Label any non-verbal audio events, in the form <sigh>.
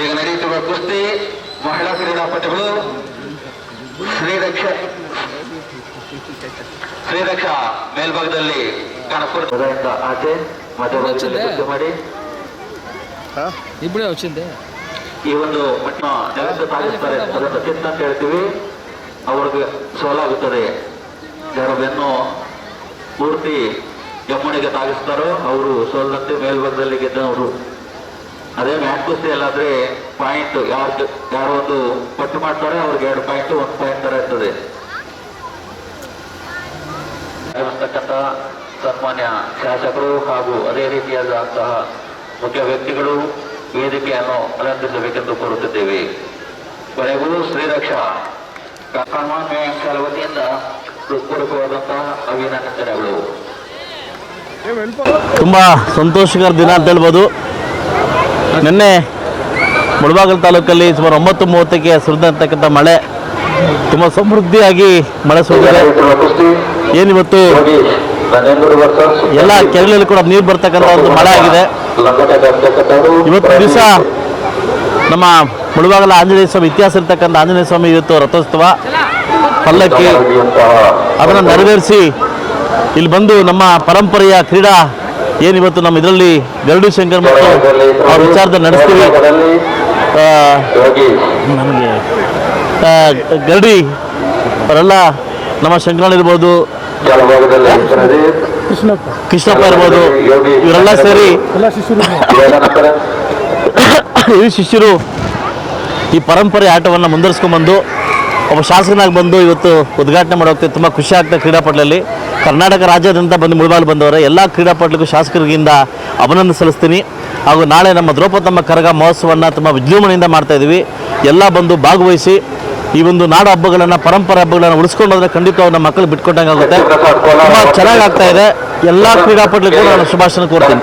ಈಗ ನಡೆಯುತ್ತಿರುವ ಕುಸ್ತಿ ಮಹಿಳಾ ಕ್ರೀಡಾಪಟುಗಳು ಶ್ರೀರಕ್ಷ ಶ್ರೀರಕ್ಷ ಮೇಲ್ಭಾಗದಲ್ಲಿ ಕಾಣಪುರದಿಂದ ಆಚೆ ಮಧ್ಯಭಾಗದಲ್ಲಿ ಕುಸ್ತಿ ಮಾಡಿ ఇప్పుడే వచ్చింది ಈ ಒಂದು ಮಟ್ಟ ನೆಲಕ್ಕೆ ತಾಗಿಸ್ತಾರೆ ಅದನ್ನು ಚಿತ್ತ ಅಂತ ಹೇಳ್ತೀವಿ ಅವ್ರಿಗೆ ಸೋಲಾಗುತ್ತದೆ ಯಾರ ಬೆನ್ನು ಪೂರ್ತಿ ಎಮ್ಮಣಿಗೆ ತಾಗಿಸ್ತಾರೋ ಅವರು ಸೋಲದಂತೆ ಮೇಲ್ಭಾಗದಲ್ಲಿ ಗೆದ್ದವರು. ಅದೇ ಮ್ಯಾಟ್ ಪಾಯಿಂಟ್ ಯಾರು ಯಾರು ಒಂದು ಪಟ್ಟು ಮಾಡ್ತಾರೆ, ಅವ್ರಿಗೆ ಎರಡು ಪಾಯಿಂಟ್ ಒಂದು ಪಾಯಿಂಟ್ ತರ ಇರ್ತದೆ. ಸನ್ಮಾನ್ಯ ಶಾಸಕರು ಹಾಗೂ ಅದೇ ರೀತಿಯಾದಂತಹ ಮುಖ್ಯ ವ್ಯಕ್ತಿಗಳು ವೇದಿಕೆಯನ್ನು ಅಲಂಕರಿಸಬೇಕೆಂದು ಕೋರುತ್ತಿದ್ದೇವೆ. ಕೊನೆಗೂ ಶ್ರೀರಕ್ಷಾ. ಅಂಶಗಳ ವತಿಯಿಂದ ಹೃತ್ಪೂರ್ವಕವಾದಂತಹ ಅಭಿನಂದನೆಗಳು. ತುಂಬ ಸಂತೋಷಕರ ದಿನ ಅಂತ ಹೇಳ್ಬೋದು. ನಿನ್ನೆ ಮುಳಬಾಗಲ್ ತಾಲೂಕಲ್ಲಿ ಸುಮಾರು ಒಂಬತ್ತು ಮೂವತ್ತಕ್ಕೆ ಸುರಿದಂತಕ್ಕಂಥ ಮಳೆ. ತುಂಬ ಸಮೃದ್ಧಿಯಾಗಿ ಮಳೆ ಸುರಿದಿದೆ. ಏನಿವತ್ತು ಎಲ್ಲ ಕೆರೆಗಳಲ್ಲಿ ಕೂಡ ನೀರು ಬರ್ತಕ್ಕಂಥ ಒಂದು ಮಳೆ ಆಗಿದೆ. ಇವತ್ತು ದಿವಸ ನಮ್ಮ ಮುಳಬಾಗಲ ಆಂಜನೇಯ ಸ್ವಾಮಿ, ಇತಿಹಾಸ ಇರ್ತಕ್ಕಂಥ ಆಂಜನೇಯ ಸ್ವಾಮಿ ಇವತ್ತು ರಥೋತ್ಸವ. ಪಲ್ಲಕ್ಕಿ. ಅದನ್ನು ನೆರವೇರಿಸಿ ಇಲ್ಲಿ ಬಂದು ನಮ್ಮ ಪರಂಪರೆಯ ಕ್ರೀಡಾ ಏನಿವತ್ತು ನಮ್ಮ ಇದರಲ್ಲಿ ಗರುಡು ಶಂಕರ್ ಮತ್ತು ಅವ್ರ ವಿಚಾರದಲ್ಲಿ ನಡೆಸ್ತೀವಿ. ನಮಗೆ ಗರಡಿ ಅವರೆಲ್ಲ ನಮ್ಮ ಶಂಕರಾಳ್ ಇರ್ಬೋದು, ಕೃಷ್ಣಪ್ಪ ಕೃಷ್ಣಪ್ಪ ಇರ್ಬೋದು, ಇವರೆಲ್ಲ ಸೇರಿ <coughs> ಈ ಶಿಷ್ಯರು ಈ ಪರಂಪರೆ ಆಟವನ್ನು ಮುಂದುವರಿಸ್ಕೊಂಡ್ಬಂದು ಒಬ್ಬ ಶಾಸಕನಾಗಿ ಬಂದು ಇವತ್ತು ಉದ್ಘಾಟನೆ ಮಾಡೋಕ್ಕೆ ತುಂಬ ಖುಷಿ ಆಗ್ತದೆ ಕ್ರೀಡಾಪಟಲಲ್ಲಿ. ಕರ್ನಾಟಕ ರಾಜ್ಯದಿಂದ ಬಂದು ಮುಳುಬಾಲು ಬಂದವರೆ, ಎಲ್ಲ ಕ್ರೀಡಾಪಟುಲಿಗೂ ಶಾಸಕರಿಗಿಂದ ಅಭಿನಂದನೆ ಸಲ್ಲಿಸ್ತೀನಿ. ಹಾಗೂ ನಾಳೆ ನಮ್ಮ ದ್ರೌಪದಮ್ಮ ಕರಗ ಮಹೋತ್ಸವವನ್ನು ತುಂಬ ವಿಜೃಂಭಣೆಯಿಂದ ಮಾಡ್ತಾ ಇದ್ದೀವಿ ಎಲ್ಲ ಬಂದು ಭಾಗವಹಿಸಿ ಈ ಒಂದು ನಾಡ ಹಬ್ಬಗಳನ್ನು, ಪರಂಪರೆ ಹಬ್ಬಗಳನ್ನು ಉಳಿಸ್ಕೊಂಡು ಹೋದ್ರೆ ಖಂಡಿತ ನಮ್ಮ ಮಕ್ಕಳು ಬಿಟ್ಕೊಟ್ಟಂಗೆ ಆಗುತ್ತೆ. ತುಂಬ ಚೆನ್ನಾಗಿ ಆಗ್ತಾ ಇದೆ. ಎಲ್ಲ ಕ್ರೀಡಾಪಟಲಿಗೂ ನಾನು ಶುಭಾಶಯ ಕೋರ್ತೀನಿ.